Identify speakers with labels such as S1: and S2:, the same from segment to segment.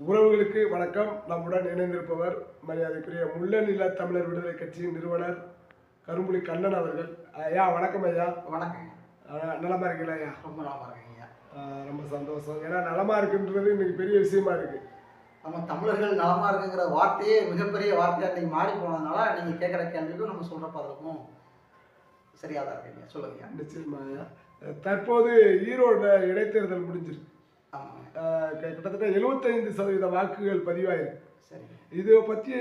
S1: உறவுகளுக்கு வணக்கம். நம்முடன் இணைந்திருப்பவர் மரியாதைக்குரிய முள்ளநில தமிழர் விடுதலை கட்சியின் நிறுவனர் கரும்புலி கண்ணன் அவர்கள். ஐயா வணக்கம் ஐயா.
S2: வணக்கங்க
S1: அஹ், நலமா இருக்கீங்களா ஐயா?
S2: ரொம்ப நல்லா இருக்கீங்க
S1: ரொம்ப சந்தோஷம். ஏன்னா நலமா இருக்குன்றது இன்னைக்கு பெரிய விஷயமா இருக்கு.
S2: நம்ம தமிழர்கள் நலமா இருக்குங்கிற வார்த்தையே மிகப்பெரிய வார்த்தையா இன்னைக்கு மாறி போனதுனால நீங்க கேட்குற கேள்விக்கும் நம்ம சொல்ற பதிலுக்கும் சரியா தான் இருக்கீங்க சொல்லுங்க
S1: நிச்சயமா ஐயா. தற்போது ஈரோடு இடைத்தேர்தல் முடிஞ்சிருக்கு. கிட்டத்தட்ட எழுபத்தைந்து சதவீத வாக்குகள் பதிவாயிருக்கு.
S2: சரிங்க
S1: இதை பற்றி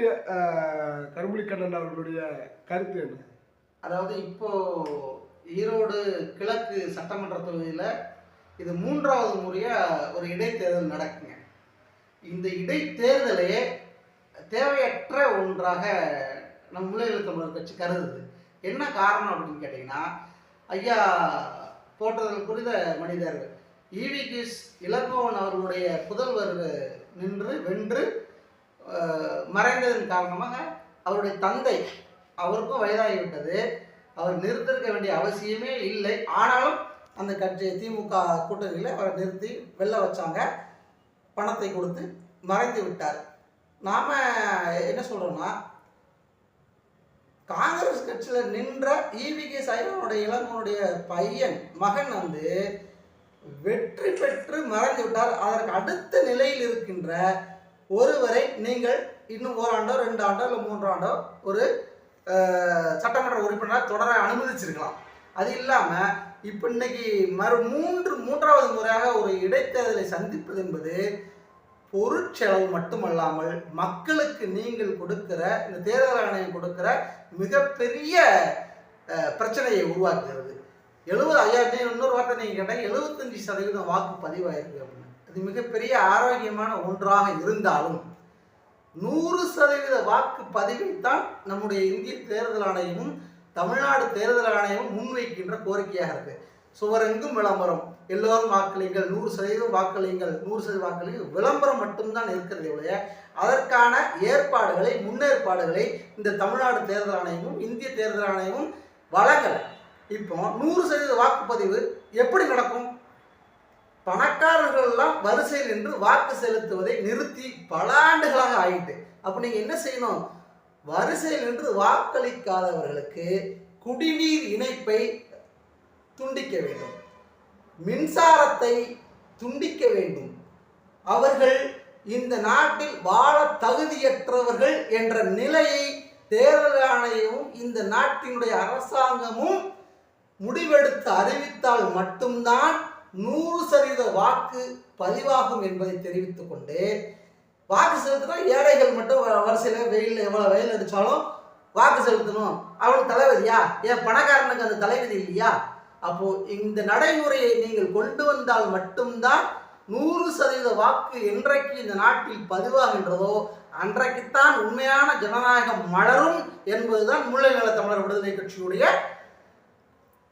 S1: கரும்புலி கண்ணன் அவர்களுடைய கருத்து என்ன?
S2: அதாவது இப்போ ஈரோடு கிழக்கு சட்டமன்ற தொகுதியில் இது மூன்றாவது முறையா ஒரு இடைத்தேர்தல் நடக்குங்க. இந்த இடைத்தேர்தலே தேவையற்ற ஒன்றாக நம் முல்லைகள் தமிழர் கட்சி கருதுது. என்ன காரணம் அப்படின்னு கேட்டிங்கன்னா ஐயா போற்றுதல் புரித மனிதர் ஈவி கிஸ் இளங்கோவன் அவர்களுடைய புதல்வர் நின்று வென்று மறைந்ததன் காரணமாக அவருடைய தந்தை அவருக்கும் வயதாகிவிட்டது. அவர் நிறுத்திருக்க வேண்டிய அவசியமே இல்லை. ஆனாலும் அந்த கட்சி திமுக கூட்டணியில் அவரை நிறுத்தி வெளில வச்சாங்க. பணத்தை கொடுத்து மறைந்து விட்டார். நாம் என்ன சொல்கிறோம்னா காங்கிரஸ் கட்சியில் நின்ற ஈவிகே சைவனுடைய இளங்கனுடைய பையன் மகன் வந்து வெற்றி பெற்று மறைந்துவிட்டால் அதற்கு அடுத்த நிலையில் இருக்கின்ற ஒருவரை நீங்கள் இன்னும் ஓராண்டோ ரெண்டு ஆண்டோ இல்லை மூன்று ஆண்டோ ஒரு சட்டமன்ற உறுப்பினராக தொடர அனுமதிச்சிருக்கலாம். அது இல்லாமல் இப்போ இன்னைக்கு மறு மூன்று மூன்றாவது முறையாக ஒரு இடைத்தேர்தலை சந்திப்பது என்பது பொருட்செலவு மட்டுமல்லாமல் மக்களுக்கு நீங்கள் கொடுக்கிற இந்த தேர்தல் ஆணையம் கொடுக்கிற மிகப்பெரிய பிரச்சனையை உருவாக்குகிறது. எழுபது ஐயாயிரத்தி இன்னொரு வார்த்தை நீங்கள் கேட்டால் எழுபத்தஞ்சு சதவீதம் வாக்கு பதிவாயிருக்கு அப்படின்னு. அது மிகப்பெரிய ஆரோக்கியமான ஒன்றாக இருந்தாலும் நூறு சதவீத வாக்கு பதிவைத்தான் நம்முடைய இந்திய தேர்தல் ஆணையமும் தமிழ்நாடு தேர்தல் ஆணையமும் முன்வைக்கின்ற கோரிக்கையாக இருக்கு. சுவரெங்கும் விளம்பரம். எல்லோரும் வாக்களிங்கள் நூறு சதவீதம் வாக்களிங்கள் நூறு சதவீத வாக்களிங்கள். விளம்பரம் மட்டும்தான் இருக்கிறதே ஒழிய அதற்கான ஏற்பாடுகளை முன்னேற்பாடுகளை இந்த தமிழ்நாடு தேர்தல் ஆணையமும் இந்திய தேர்தல் ஆணையமும் வழங்கலை. இப்போ நூறு சதவீத வாக்குப்பதிவு எப்படி நடக்கும்? பணக்காரர்கள் எல்லாம் வரிசையில் நின்று வாக்கு செலுத்துவதை நிறுத்தி பல ஆண்டுகளாக ஆயிட்டு. அப்போ நீங்கள் என்ன செய்யணும்? வரிசையில் நின்று வாக்களிக்காதவர்களுக்கு குடிநீர் இணைப்பை துண்டிக்க வேண்டும். மின்சாரத்தை துண்டிக்க வேண்டும். அவர்கள் இந்த நாட்டில் வாழ தகுதியற்றவர்கள் என்ற நிலையை தேர்தல் ஆணையமும் இந்த நாட்டினுடைய அரசாங்கமும் முடிவெடுத்து அறிவித்தால் மட்டும்தான் நூறு சதவீத வாக்கு பதிவாகும் என்பதை தெரிவித்துக் கொண்டு வாக்கு செலுத்தினா ஏழைகள் மட்டும் வ- வெயில் எவ்வளோ வெயில் அடித்தாலும் வாக்கு செலுத்தணும். அவன் தலைவதியா ஏன் பணக்காரனுக்கு அந்த தலைவதி இல்லையா? அப்போ இந்த நடைமுறையை நீங்கள் கொண்டு வந்தால் மட்டும்தான் நூறு சதவீத வாக்கு என்றைக்கு இந்த நாட்டில் பதிவாகின்றதோ அன்றைக்குத்தான் உண்மையான ஜனநாயகம் மலரும் என்பதுதான் முல்லை நல தமிழர் விடுதலை கட்சியுடைய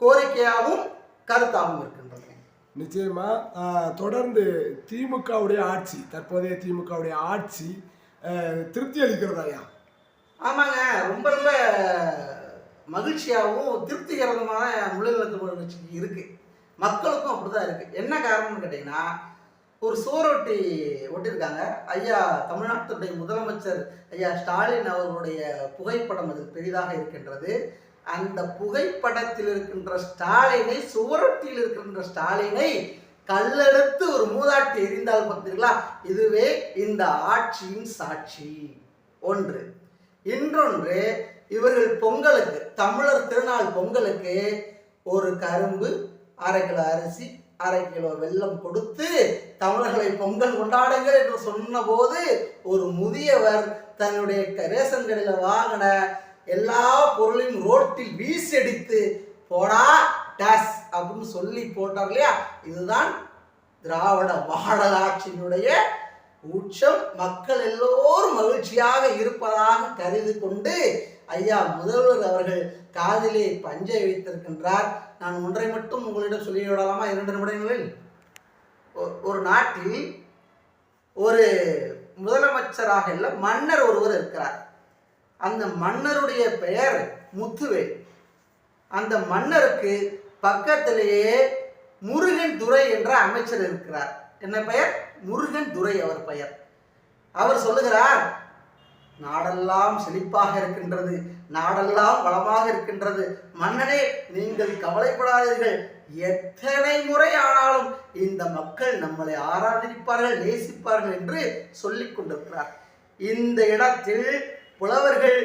S2: கோரிக்கையாகவும் கருத்தாகவும் இருக்கின்றது
S1: நிச்சயமா தொடர்ந்து திமுகவுடைய ஆட்சி தற்போதைய திமுகவுடைய ஆட்சி திருப்தி அளிக்கிறதா ஐயா?
S2: ஆமாங்க ரொம்ப ரொம்ப மகிழ்ச்சியாகவும் திருப்திகரமான முள்ளிழத்து கட்சிக்கு இருக்கு. மக்களுக்கும் அப்படிதான் இருக்கு. என்ன காரணம்னு கேட்டிங்கன்னா ஒரு சுவரொட்டி ஒட்டியிருக்காங்க. ஐயா தமிழ்நாட்டுடைய முதலமைச்சர் ஐயா ஸ்டாலின் அவர்களுடைய புகைப்படம் அதில் பெரிதாக இருக்கின்றது. அந்த புகைப்படத்தில் இருக்கின்ற ஸ்டாலினை சுவரொட்டியில் இருக்கின்ற ஸ்டாலினை கல்லெடுத்து ஒரு மூதாட்டி எரிந்தால் பார்த்தீங்களா இதுவே இந்த ஆட்சியின் சாட்சி. ஒன்று. இன்னொன்று இவர்கள் பொங்கலுக்கு தமிழர் திருநாள் பொங்கலுக்கு ஒரு கரும்பு அரை கிலோ அரிசி அரை கிலோ வெல்லம் கொடுத்து தமிழர்களை பொங்கல் கொண்டாடுங்கள் என்று சொன்னபோது ஒரு முதியவர் தன்னுடைய க- ரேஷன் கடையில் வாங்கின எல்லா பொருளையும் ரோட்டில் வீசடித்து போடா டேஸ் அப்படின்னு சொல்லி போட்டார் இல்லையா? இதுதான் திராவிட மாடலாட்சியினுடைய உச்சம் மக்கள் எல்லோரும் மகிழ்ச்சியாக இருப்பதாக கருதி கொண்டு ஐயா முதல்வர் அவர்கள் காதிலே பஞ்சை வைத்திருக்கின்றார். நான் ஒன்றை மட்டும் உங்களிடம் சொல்லிவிடலாமா இரண்டு நிமிடங்களில். ஒ- ஒரு நாட்டில் ஒரு முதலமைச்சராக இல்லை மன்னர் ஒருவர் இருக்கிறார். அந்த மன்னருடைய பெயர் முத்துவேல் அந்த மன்னருக்கு பக்கத்திலேயே முருகன் துரை என்ற அமைச்சர் இருக்கிறார். என்ன பெயர்? முருகன் துரை அவர் பெயர். அவர் சொல்லுகிறார் நாடெல்லாம் செழிப்பாக இருக்கின்றது நாடெல்லாம் வளமாக இருக்கின்றது. மன்னனே நீங்கள் கவலைப்படாதீர்கள். எத்தனை முறை ஆனாலும் இந்த மக்கள் நம்மளை ஆராதரிப்பார்கள் நேசிப்பார்கள் என்று சொல்லிக் கொண்டிருக்கிறார். இந்த இடத்தில் புலவர்கள்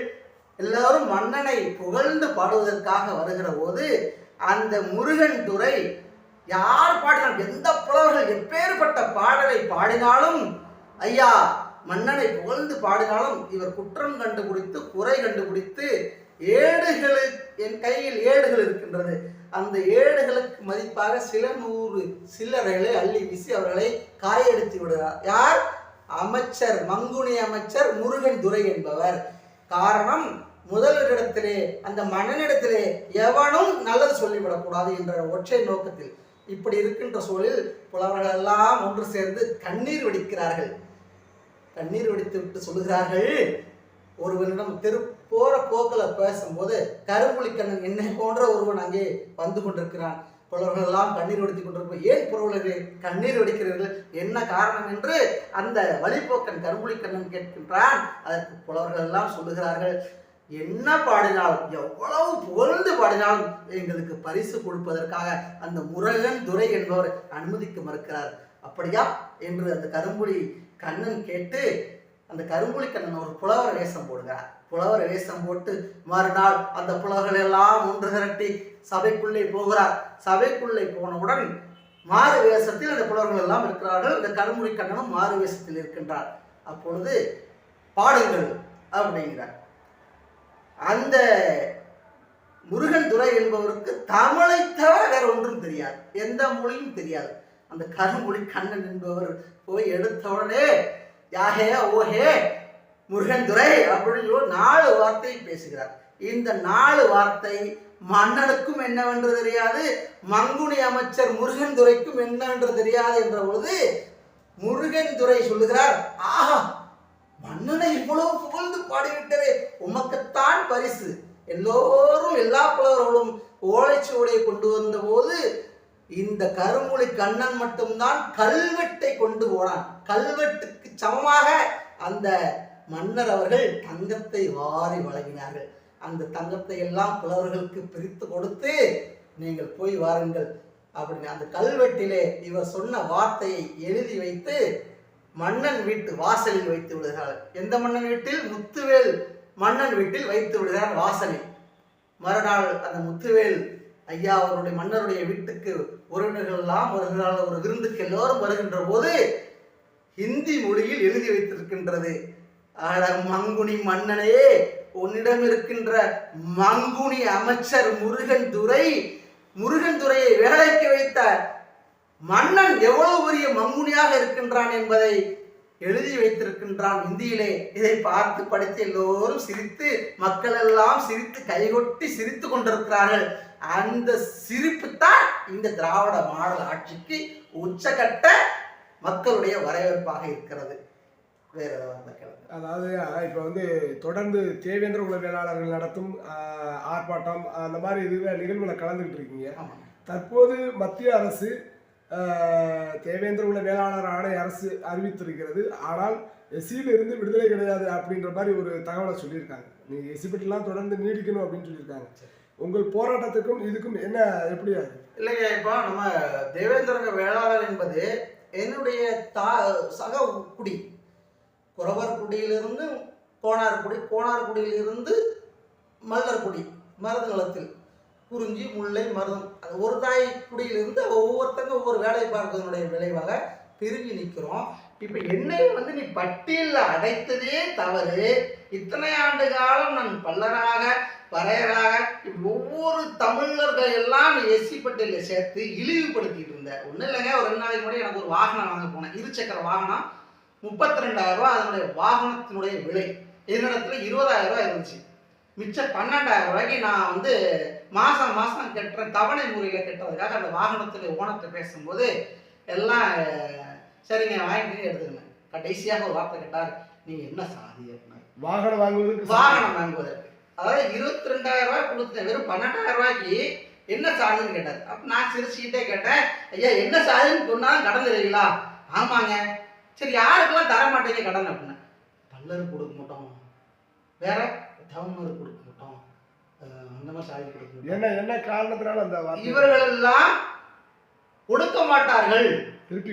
S2: எல்லாரும் மன்னனை புகழ்ந்து பாடுவதற்காக வருகிற போது அந்த முருகன் துறை யார் பாடினாலும் எந்த புலவர்கள் எப்பேற்பட்ட பாடலை பாடினாலும் ஐயா மன்னனை புகழ்ந்து பாடினாலும் இவர் குற்றம் கண்டுபிடித்து குறை கண்டுபிடித்து ஏடுகளு என் கையில் ஏடுகள் இருக்கின்றது. அந்த ஏடுகளுக்கு மதிப்பாக சில நூறு சில்லறைகளை அள்ளி வீசி அவர்களை காயடித்து விடுகிறார். யார்? அமைச்சர் மங்குனி அமைச்சர் முருகன் துரை என்பவர். காரணம் முதல்வரிடத்திலே அந்த மன்னனிடத்திலே எவனும் நல்லது சொல்லிவிடக்கூடாது என்ற ஒற்றை நோக்கத்தில் இப்படி இருக்கின்ற சூழலில் புலவர்கள் எல்லாம் ஒன்று சேர்ந்து கண்ணீர் வெடிக்கிறார்கள். கண்ணீர் வெடித்து விட்டு சொல்லுகிறார்கள் ஒருவனிடம் தெரு போற போக்கில் பேசும்போது கரும்புலிக்கண்ணன் என்னை போன்ற ஒருவன் அங்கே வந்து கொண்டிருக்கிறான். புலவர்கள் எல்லாம் கண்ணீர் வடித்துக் கொண்டிருப்போம் ஏன் புலவர்களே கண்ணீர் வடிக்கிறீர்கள்? என்ன காரணம் என்று அந்த வழிபோக்கன் கரும்புலிக்கண்ணன் கேட்கின்றான். அதற்கு புலவர்கள் எல்லாம் சொல்லுகிறார்கள் என்ன பாடினாலும் எவ்வளவு புகழ்ந்து பாடினாலும் எங்களுக்கு பரிசு கொடுப்பதற்காக அந்த முருகன் துரை என்பவர் அனுமதிக்க மறுக்கிறார். அப்படியா? என்று அந்த கரும்புலி கண்ணன் கேட்டு அந்த கரும்புலிக்கண்ணன் ஒரு புலவர் வேஷம் போடுகிறார். புலவர் வேஷம் போட்டு மறுநாள் அந்த புலவர்கள் எல்லாம் ஒன்று திரட்டி சபைக்குள்ளே போகிறார். சபைக்குள்ளே போனவுடன் மாறு வேஷத்தில் அந்த புலவர்கள் எல்லாம் இருக்கிறார்கள். இந்த கரும்புலி கண்ணனும் மாறு வேஷத்தில் இருக்கின்றார். அப்பொழுது பாடுங்கள் அப்படிங்கிறார். அந்த முருகன் துரை என்பவருக்கு தமிழை தவிர வேற ஒன்றும் தெரியாது. எந்த மொழியும் தெரியாது. அந்த கருமொழி கண்ணன் என்பவர் போய் எடுத்த உடனே யாஹே ஓஹே முருகன் துரை அப்படின்னு சொல்லி நாலு வார்த்தை பேசுகிறார். இந்த நாலு வார்த்தை மன்னனுக்கும் என்னவென்று தெரியாது மங்குனி அமைச்சர் முருகன் துரைக்கும் என்னவென்று தெரியாது என்ற பொழுது முருகன் துரை சொல்லுகிறார் ஆஹா மன்னனை இவ்வளவு புகழ்ந்து பாடிவிட்டதே உமக்குத்தான் பரிசு. எல்லோரும் எல்லா புலவர்களும் ஓலைச்சுவடியை கொண்டு வந்த போது இந்த கருமொழி கண்ணன் மட்டும்தான் கல்வெட்டை கொண்டு போனான். கல்வெட்டுக்கு சமமாக அந்த மன்னர் அவர்கள் தங்கத்தை வாரி வழங்கினார்கள். அந்த தங்கத்தை எல்லாம் புலவர்களுக்கு பிரித்து கொடுத்து நீங்கள் போய் வாருங்கள் அப்படின்னு அந்த கல்வெட்டிலே இவர் சொன்ன வார்த்தையை எழுதி வைத்து மன்னன் வீட்டு வாசலில் வைத்து விடுகிறார்கள். எந்த மன்னன் வீட்டில்? முத்துவேல் மன்னன் வீட்டில் வைத்து விடுகிறார் வாசலில். மறுநாள் அந்த முத்துவேல் ஐயா அவருடைய மன்னருடைய வீட்டுக்கு உறவினர்கள் எல்லாம் வருகிறார்கள். ஒரு விருந்துக்கு எல்லோரும் வருகின்ற போது ஹிந்தி மொழியில் எழுதி வைத்திருக்கின்றது. அட மங்குனி மன்னனே உன்னிடம் இருக்கின்ற மங்குனி அமைச்சர் முருகன் துரை முருகன் துரையை வேலைக்கு வைத்த மன்னன் எவ்வளவு பெரிய மங்குனியாக இருக்கின்றான் என்பதை எழுதி வைத்திருக்கின்றான் இந்தியிலே. இதை பார்த்து படித்து எல்லோரும் சிரித்து மக்கள் எல்லாம் சிரித்து கைகொட்டி சிரித்து கொண்டிருக்கிறார்கள். அந்த சிரிப்பு தான் இந்த திராவிட மாடல் ஆட்சிக்கு உச்சகட்ட மக்களுடைய வரவேற்பாக இருக்கிறது. வேற ஏதாவது.
S1: அதாவது இப்போ வந்து தொடர்ந்து தேவேந்திர குல வேளாளர்கள் நடத்தும் ஆர்ப்பாட்டம் அந்த மாதிரி இதுவே நிகழ்வுல கலந்துக்கிட்டு இருக்கீங்க. தற்போது மத்திய அரசு தேவேந்திர குல வேளாளர் ஆணை அரசு அறிவித்திருக்கிறது. ஆனால் எஸ்சியில இருந்து விடுதலை கிடையாது அப்படின்ற மாதிரி ஒரு தகவலை சொல்லியிருக்காங்க. நீங்க எஸ்சி தொடர்ந்து நீடிக்கணும் அப்படின்னு சொல்லியிருக்காங்க. உங்கள் போராட்டத்துக்கும் இதுக்கும் என்ன எப்படி அது?
S2: இல்லைங்க இப்போ நம்ம தேவேந்திரங்க வேளாளர் என்பது என்னுடைய தா சக குடி. குறவர் குடியிலிருந்து கோணார்குடி கோணார்குடியிலிருந்து மல்லர்குடி மருதநிலத்தில் குறிஞ்சி முல்லை மருதம். அது ஒரு தாய் குடியிலிருந்து ஒவ்வொருத்தங்க ஒவ்வொரு வேலை பார்க்கறதுனுடைய விளைவாக பிரிஞ்சு நிற்கிறோம். இப்போ என்னை வந்து நீ பட்டியலில் அடைத்ததே தவறு. இத்தனை ஆண்டு காலம் நான் பல்லராக இப்படி ஒவ்வொரு தமிழர்கள் எல்லாம் எஸ்சி பட்டியலில் சேர்த்து இழிவுபடுத்திட்டு இருந்தேன் ஒன்றும் இல்லைங்க ஒரு ரெண்டு நாளைக்கு முன்னாடி எனக்கு ஒரு வாகனம் வாங்க போனேன். இருசக்கர வாகனம் முப்பத்தி ரெண்டாயிரம் ரூபாய் அதனுடைய வாகனத்தினுடைய விலை. என்னிடத்துல இருபதாயிரம் ரூபாய் இருந்துச்சு. மிச்சம் பன்னெண்டாயிரம் ரூபாய்க்கு நான் வந்து மாதம் மாதம் கட்டுறேன் தவணை முறையில் கட்டுறதுக்காக அந்த வாகனத்தில் ஓனத்தை பேசும்போது எல்லாம் சரிங்க வாங்கிட்டு எடுத்துக்கணும் கடைசியாக ஒரு வார்த்தை கேட்டார் நீங்கள் என்ன சாதி? அப்படின்னாரு.
S1: வாகனம் வாங்குவதற்கு
S2: வாகனம் வாங்குவதற்கு. அதாவது இருபத்தி ரெண்டாயிரம் ரூபாய் கொடுத்தேன் வெறும் பன்னெண்டாயிரம் ரூபாய்க்கு என்ன சாதின்னு கேட்டார். அப்ப நான் சிரிச்சுக்கிட்டே கேட்டேன். ஐயா என்ன சாதின்னு சொன்னாலும் கடன் தருவீங்களா ஆமாங்க. சரி யாருக்கெல்லாம் தர மாட்டீங்க கடன் அப்படின்னா? பல்லருக்கு கொடுக்க மாட்டோம். வேற தவமருக்கு கொடுக்க மாட்டோம். அந்த மாதிரி சாதி கொடுக்க
S1: என்ன என்ன காரணத்தினால அந்த
S2: இவர்கள் எல்லாம் கொடுக்க மாட்டார்கள்.
S1: திருப்பி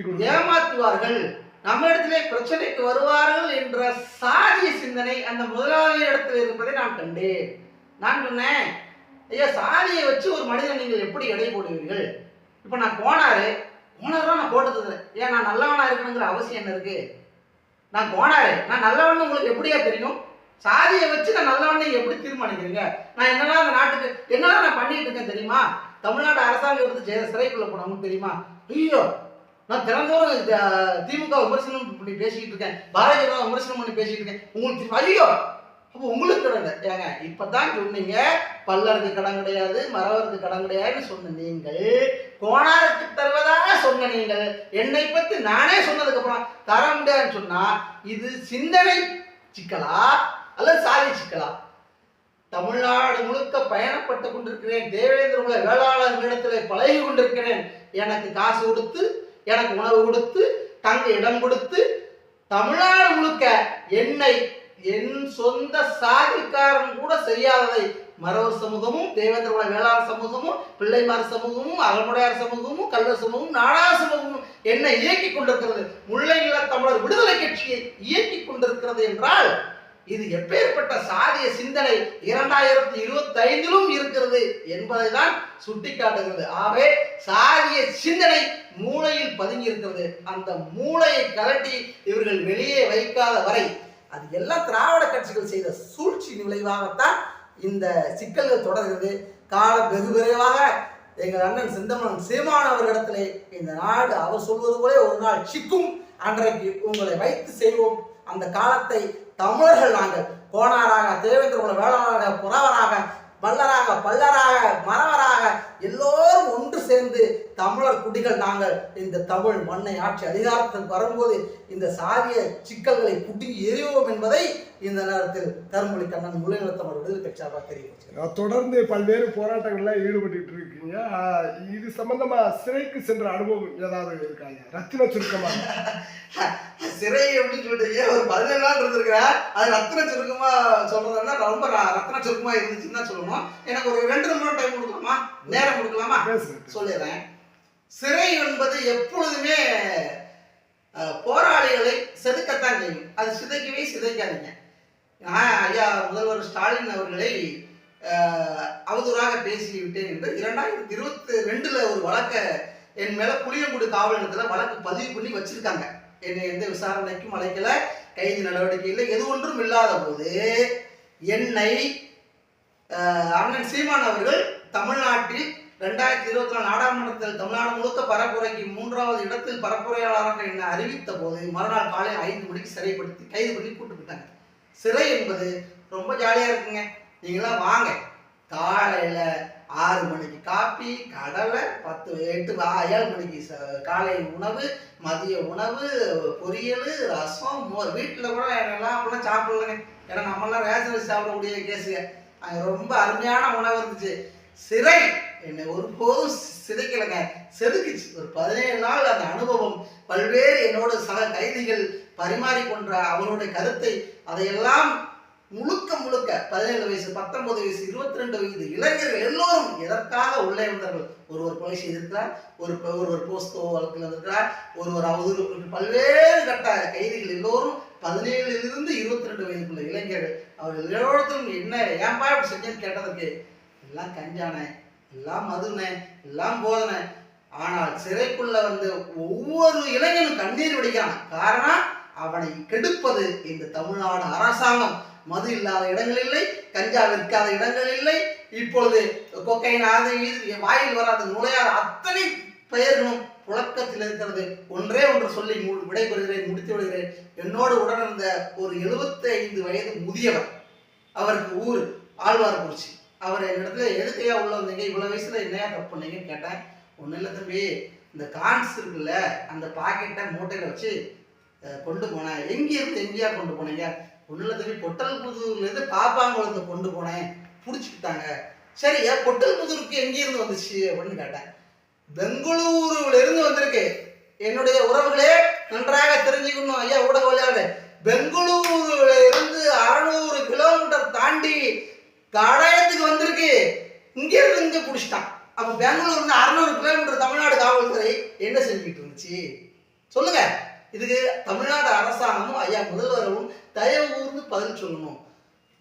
S2: நம்ம இடத்திலே பிரச்சனைக்கு வருவார்கள் என்ற சாதிய சிந்தனை அந்த முதலாளி இடத்தில் இருப்பதை நான் கண்டேன். நான் சொன்னேன் ஐயா சாதியை வச்சு ஒரு மனிதன் நீங்கள் எப்படி எடை போடுவீர்கள்? இப்போ நான் போனாரு. கோணாரா நான் போட்டது ஏன் நான் நல்லவனா இருக்கணுங்கிற அவசியம் என்ன இருக்கு? நான் போனாரு. நான் நல்லவன் உங்களுக்கு எப்படியா தெரியும்? சாதியை வச்சு நான் நல்லவனை எப்படி தீர்மானிக்கிறீங்க? நான் என்னெல்லாம் அந்த நாட்டுக்கு என்னெல்லாம் நான் பண்ணிட்டு இருக்கேன் தெரியுமா? தமிழ்நாடு அரசாங்கம் எடுத்து ஜெய- சிறைக்குள்ள போனவங்க தெரியுமா? ஐயோ நான் தினந்தோறும் திமுக விமர்சனம் பண்ணி பேசிக்கிட்டு இருக்கேன். பாரதிய ஜனதா விமர்சனம் பண்ணி பேசிக்கிட்டு இருக்கேன். உங்களுக்கு தெரியுமா? ஐயோ! அப்போ உங்களுக்கு கிடையாது ஏங்க இப்பதான் சொன்னீங்க பல்லருக்கு கடன் கிடையாது மரவருக்கு கடன் கிடையாதுன்னு சொன்ன நீங்கள் கோணாருக்கு தருவதாக சொன்ன நீங்கள். என்னை பத்தி நானே சொன்னதுக்கு அப்புறம் தர முடியாதுன்னு சொன்னா இது சிந்தனை சிக்கலா அல்லது சாதி சிக்கலா? தமிழ்நாடு முழுக்க பயணப்பட்டு கொண்டிருக்கிறேன் தேவேந்திர குல வேளாளர்களிடத்தில் பழகி கொண்டிருக்கிறேன். எனக்கு காசு கொடுத்து எனக்கு உணவு கொடுத்து தங்க இடம் கொடுத்து தமிழ்நாடு முழுக்க என்னை என் சொந்த சாதிக்காரன் கூட செய்யாததை மறவர் சமூகமும் தேவேந்திர குல வேளாளர் சமூகமும் பிள்ளைமார் சமூகமும் அகமுடையார் சமூகமும் கல்வர் சமூகமும் நாடார் சமூகமும் என்னை இயக்கிக் கொண்டிருக்கிறது. முல்லை தமிழர் விடுதலை கட்சியை இயக்கிக் கொண்டிருக்கிறது என்றால் இது எப்பேற்பட்ட சாதிய சிந்தனை இரண்டாயிரத்தி இருபத்தி ஐந்திலும் இருக்கிறது என்பதை தான் சுட்டிக்காட்டுகிறது. ஆகவே சாதிய சிந்தனை மூளையில் பதுங்கி இருக்கிறது. அந்த மூளையை கலட்டி இவர்கள் வெளியே வைக்காத வரை அது எல்லாம் திராவிட கட்சிகள் செய்த சூழ்ச்சி விளைவாகத்தான் இந்த சிக்கல்கள் தொடர்கிறது. காலம் வெகு விரைவாக எங்கள் அண்ணன் செந்தமன் சீமான் அவர்களிடத்திலே இந்த நாடு அவர் சொல்வது போலே ஒரு நாள் சிக்கும். அன்றைக்கு உங்களை வைத்து செய்வோம். அந்த காலத்தை தமிழர்கள் நாங்கள் கோணாராக தேவேந்திர குல வேளாளராக புறவராக வல்லராக பல்லராக மறவராக எல்லோரும் ஒன்று சேர்ந்து தமிழர் குடிகள் நாங்கள் இந்த தமிழ் மண்ணை ஆட்சி அதிகாரத்துக்கு வரும்போது இந்த சாதிய சிக்கல்களை குடுங்கி எறிவோம் என்பதை இந்த நேரத்தில் கருமொழி கண்ணன் முல்லைநிலத்தமிழ் விடுதலை கட்சியாக தெரிவிக்கிறேன்
S1: தொடர்ந்து பல்வேறு போராட்டங்கள்ல ஈடுபட்டு இருக்கீங்க. இது சம்பந்தமா சிறைக்கு சென்ற அனுபவம் ஏதாவது இருக்காங்க? ரத்தின சுருக்கமா?
S2: சிறை அப்படின்னு சொல்லிட்டு ஒரு பதினேழு நாள் இருந்திருக்கிறேன். அது ரத்தின சுருக்கமா சொல்றதுன்னா ரொம்ப ரத்தின சுருக்கமா இருந்துச்சுன்னு தான் சொல்லணும். எனக்கு ஒரு ரெண்டு நிமிடம் டைம் கொடுக்கலாமா நேரம் கொடுக்கலாமா?
S1: பேசுங்க
S2: சொல்லிடுறேன் சிறை என்பது எப்பொழுதுமே போராளிகளை செதுக்கத்தான் செய்யும். அது சிதைக்கவே சிதைக்காதீங்க. நான் ஐயா முதல்வர் ஸ்டாலின் அவர்களை அவதூறாக பேசிவிட்டேன் என்று இரண்டாயிரத்தி இருபத்தி ரெண்டுல ஒரு வழக்கை என் மேல புளியங்குடி காவல் நிலையத்தில் வழக்கு பதிவு பண்ணி வச்சிருக்காங்க. என்னை எந்த விசாரணைக்கும் அழைக்கல கைது நடவடிக்கை இல்லை எது ஒன்றும் இல்லாத போது என்னை அண்ணன் சீமான் அவர்கள் தமிழ்நாட்டில் ரெண்டாயிரத்தி இருபத்தி நாலு நாடாளுமன்றத்தில் தமிழ்நாடு முழுக்க பரப்புரைக்கு மூன்றாவது இடத்தில் பரப்புரையாளராக என்னை அறிவித்த போது மறுநாள் காலை ஐந்து மணிக்கு சிறைப்படுத்தி கைது பண்ணி கூட்டு போயிட்டாங்க சிறை என்பது ரொம்ப ஜாலியாக இருக்குங்க. நீங்களாம் வாங்க. காலையில் ஆறு மணிக்கு காப்பி கடலை பத்து எட்டு ஆ- ஏழு மணிக்கு ச- காலை உணவு மதிய உணவு பொரியல் ரசம் மோர் வீட்டில் கூட எல்லாம் அப்படிலாம் சாப்பிடலங்க. ஏன்னா நம்மளாம் ரேஷன் சாப்பிடக்கூடிய கேஸுங்க அங்கே ரொம்ப அருமையான உணவு இருந்துச்சு. சிறை. என்னை ஒருபோதும் சிதைக்கலைங்க செதுக்குச்சு. ஒரு பதினேழு நாள் அந்த அனுபவம் பல்வேறு என்னோட சக கைதிகள் பரிமாறிக்கொண்ட அவருடைய கருத்தை அதையெல்லாம் முழுக்க முழுக்க பதினேழு வயசு பத்தொன்பது வயசு இருபத்தி ரெண்டு வயது இளைஞர்கள் எல்லோரும் எதற்காக உள்ளே வந்தார்கள்? ஒருவர் கொலை செய்திருக்கிறார் ஒரு ஒருவர் போஸ்தோ வழக்கில் இருக்கிறார் ஒருவர் அவதூறு பல்வேறு கட்ட கைதிகள் எல்லோரும் பதினேழுலிருந்து இருபத்தி ரெண்டு வயதுக்குள்ள இளைஞர்கள். அவர்கள் எல்லோரத்திலும் என்ன ஏன்பா இப்படி செஞ்சேன்னு கேட்டதற்கு எல்லாம் கஞ்சானே எல்லாம் மதுனே எல்லாம் போதனை. ஆனால் சிறைக்குள்ள வந்து ஒவ்வொரு இளைஞனும் கண்ணீர் வடிக்கிறான் காரணம் அவனை கெடுப்பது இந்த தமிழ்நாடு அரசாங்கம். மது இல்லாத இடங்கள் இல்லை கஞ்சா விற்காத இடங்கள் இல்லை. இப்பொழுது கொக்கைன் அது வாயில் வராத நுழையாத அத்தனை பெயர்களும் புழக்கத்தில் இருக்கிறது. ஒன்றே ஒன்று சொல்லி மு- விடைபெறுகிறேன் முடித்து விடுகிறேன். என்னோடு உடனிருந்த ஒரு 75 ஐந்து வயது முதியவர் அவருக்கு ஊர் ஆழ்வார்குறிச்சி. அவர் என்னிடத்துல எதுக்கையா உள்ள வந்தீங்க? இவ்வளோ வயசுல என்னையா தப்பு பண்ணீங்கன்னு கேட்டேன். ஒன்றும் இல்லை தம்பி. இந்த கான்ஸ் இருக்குல்ல அந்த பாக்கெட்டை மூட்டையில் வச்சு கொண்டு போனேன். எங்கேருந்து எங்கேயா கொண்டு போனீங்க? ஒன்றும் இல்லை தம்பி. பொட்டல் புதூர்லேருந்து பாப்பாங்குளத்தை கொண்டு போனேன். பிடிச்சிக்கிட்டாங்க. சரியா பொட்டல் புதூருக்கு எங்கேருந்து வந்துச்சு? அப்படின்னு கேட்டேன். பெங்களூருல இருந்து வந்திருக்கு. என்னுடைய உறவுகளே நன்றாக தெரிஞ்சுக்கணும். ஐயா ஊடகவியலாளர். பெங்களூருல இருந்து அறநூறு கிலோமீட்டர் தாண்டி கடாயத்துக்கு வந்திருக்கு. இங்கேருந்து இங்கே குடிச்சிட்டான். அப்போ பெங்களூர்லேருந்து அறநூறு கிலோமீட்டர் தமிழ்நாடு காவல்துறை என்ன செஞ்சுக்கிட்டு இருந்துச்சு? சொல்லுங்க. இதுக்கு தமிழ்நாடு அரசாங்கமும் ஐயா முதல்வரும் தயவு கூர்ந்து பதில் சொல்லணும்.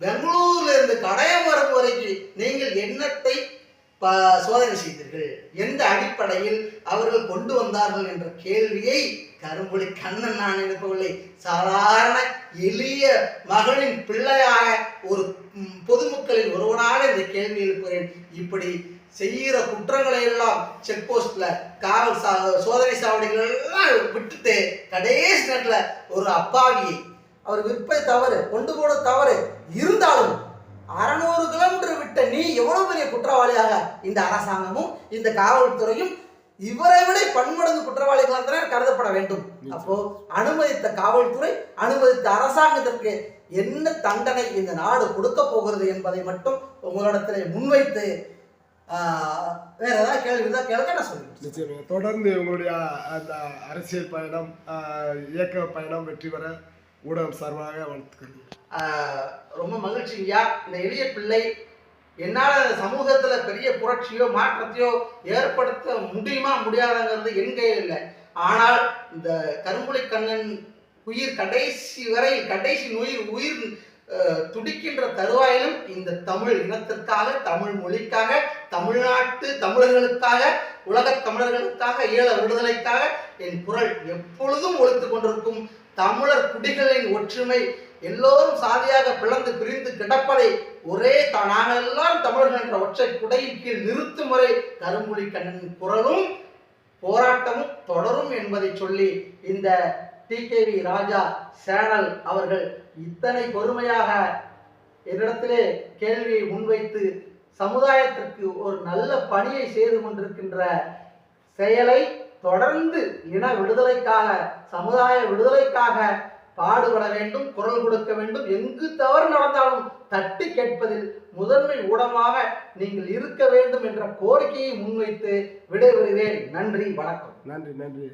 S2: பெங்களூர்ல இருந்து கடையம் வரும் வரைக்கும் நீங்கள் எண்ணத்தை ப- சோதனை செய்தீர்கள்? எந்த அடிப்படையில் அவர்கள் கொண்டு வந்தார்கள் என்ற கேள்வியை கரும்புலி கண்ணன் நான் எழுப்பவில்லை சாதாரண எளிய மகளின் பிள்ளையாக ஒரு பொதுமக்களில் ஒருவனாக இந்த கேள்வி எழுப்புகிறேன். இப்படி செய்கிற குற்றங்களை எல்லாம் செக் போஸ்ட்ல காவல் சா சோதனை சாவடிகள் எல்லாம் விட்டுட்டு கடைசி நேரத்தில் ஒரு அப்பாவியை அவர் விற்பது தவறு கொண்டு போன தவறு இருந்தாலும் அறநூறு கிலோமீட்டர் விட்ட நீ எவ்வளவு பெரிய குற்றவாளியாக இந்த அரசாங்கமும் இந்த காவல்துறையும் இவரை விட பன்மடங்கு குற்றவாளிகளாக கருதப்பட வேண்டும். அப்போ அனுமதித்த காவல்துறை அனுமதித்த அரசாங்கத்திற்கு என்ன தண்டனை இந்த நாடு கொடுக்க போகிறது என்பதை மட்டும் உங்களிடத்திலே முன்வைத்து வேற ஏதாவது கேள்வி இருந்தால் கேளுங்க நான் சொல்லுவேன்
S1: நிச்சயமாக தொடர்ந்து உங்களுடைய அந்த அரசியல் பயணம் இயக்க பயணம் வெற்றி பெற ஊடகம் சார்பாக
S2: ஆஹ் ரொம்ப மகிழ்ச்சிங்கய்யா. இந்த எளிய பிள்ளை என்னால் சமூகத்துல புரட்சியோ மாற்றத்தையோ ஏற்படுத்த முடியுமா முடியாதாங்கிறது என் கையில் இல்லை. ஆனால் இந்த கரும்புலி கண்ணன் உயிர் கடைசி வரை கடைசி உயிர் உயிர் துடிக்கின்ற தருவாயிலும் இந்த தமிழ் இனத்திற்காக தமிழ் மொழிக்காக தமிழ்நாட்டு தமிழர்களுக்காக உலகத் தமிழர்களுக்காக ஈழ விடுதலைக்காக என் குரல் எப்பொழுதும் ஒழித்து கொண்டிருக்கும் தமிழர் குடிகளின் ஒற்றுமை எல்லோரும் சாதியாக பிளந்து பிரிந்து கிடப்பதை ஒரே த- நாங்கள் எல்லாம் தமிழர்கள் என்ற ஒற்றை குடையின் கீழ் நிறுத்தும் வரை கருமொழி கண்ணன் குரலும் போராட்டமும் தொடரும் என்பதை சொல்லி இந்த டிகேவி ராஜா சேனல் அவர்கள் இத்தனை பொறுமையாக என்னிடத்திலே கேள்வியை முன்வைத்து சமுதாயத்திற்கு ஒரு நல்ல பணியை செய்து கொண்டிருக்கின்ற செயலை தொடர்ந்து இன விடுதலைக்காக சமுதாய விடுதலைக்காக பாடுபட வேண்டும் குரல் கொடுக்க வேண்டும் எங்கு தவறு நடந்தாலும் தட்டி கேட்பதில் முதன்மை ஊடமாக நீங்கள் இருக்க வேண்டும் என்ற கோரிக்கையை முன்வைத்து விடைபெறுகிறேன். நன்றி வணக்கம்.
S1: நன்றி நன்றி.